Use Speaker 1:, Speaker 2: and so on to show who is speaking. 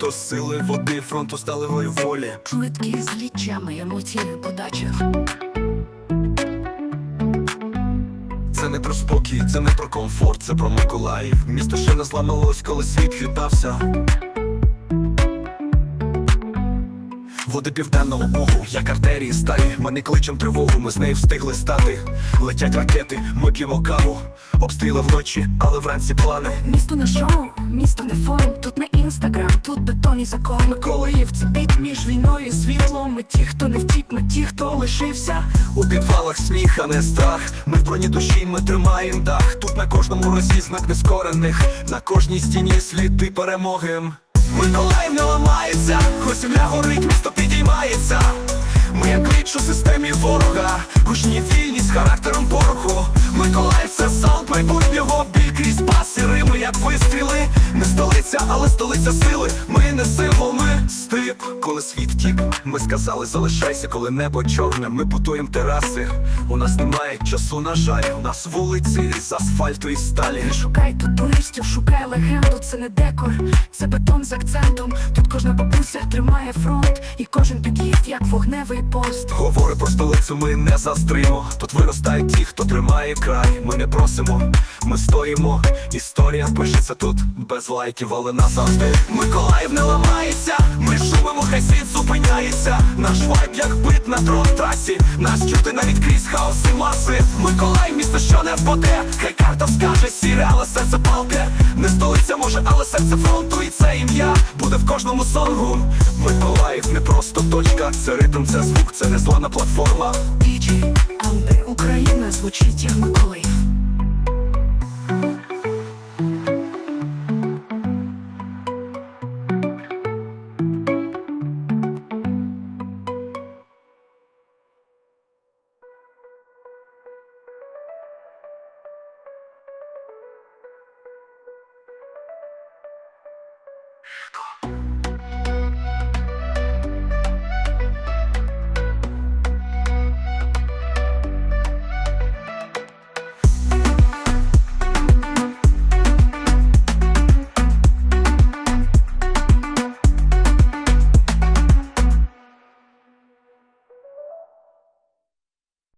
Speaker 1: до сили води, фронту сталевої волі.
Speaker 2: Швидкі з лічами емоційних подачах.
Speaker 1: Це не про спокій, це не про комфорт, це про Миколаїв. Місто ще не зламалось, коли світ хитався. Води південного бугу, як артерії сталі. Ми не кличем тривогу, ми з нею встигли стати. Летять ракети, ми п'ємо каву, обстріли вночі, але вранці плани.
Speaker 2: Місто не шоу, місто не форум, тут не інстаграм, тут бетонні закони. Миколаїв це піт між війною і світлом. Ми ті, хто не втік, ми ті, хто лишився.
Speaker 1: У підвалах сміх, а не страх. Ми в броні душі, ми тримаємо дах. Тут на кожному розі знак нескорених, на кожній стіні сліди перемоги. Миколаїв не ламається, хоч земля горить, місто підіймається. Ми як кліч у системі ворога, гучні вільні з характером пороху. Миколаїв це саунд майбутнього столиця, але столиця сили. Ми не символ, ми стип. Коли світ втік, ми сказали, залишайся, коли небо чорне, ми будуємо тераси. У нас немає часу, на жаль, у нас вулиці з асфальту і сталі.
Speaker 2: Не шукай тут туристів, шукай легенду, це не декор, це бетон з акцентом. Тут кожна бабуся тримає фронт, і кожен під'їзд, як вогневий пост.
Speaker 1: Говори про столицю, ми не застримо. Тут виростають ті, хто тримає край. Ми не просимо, ми стоїмо. Історія пишеться тут без лайків, але назавжди. Миколаїв не ламається. Ми шумимо, хай світ зупиняється. Наш вайб, як бит на дрон трасі. Нас чути навіть крізь хаос і маси. Миколаїв, місто, що не впаде. Хай карта скаже сіре, але серце палке. Не столиця може, але серце фронту. І це ім'я буде в кожному сонгу. Миколаїв не просто точка. Це ритм, це звук, це не незламна платформа.
Speaker 2: Діджі, але Україна звучить як Миколаїв. Go.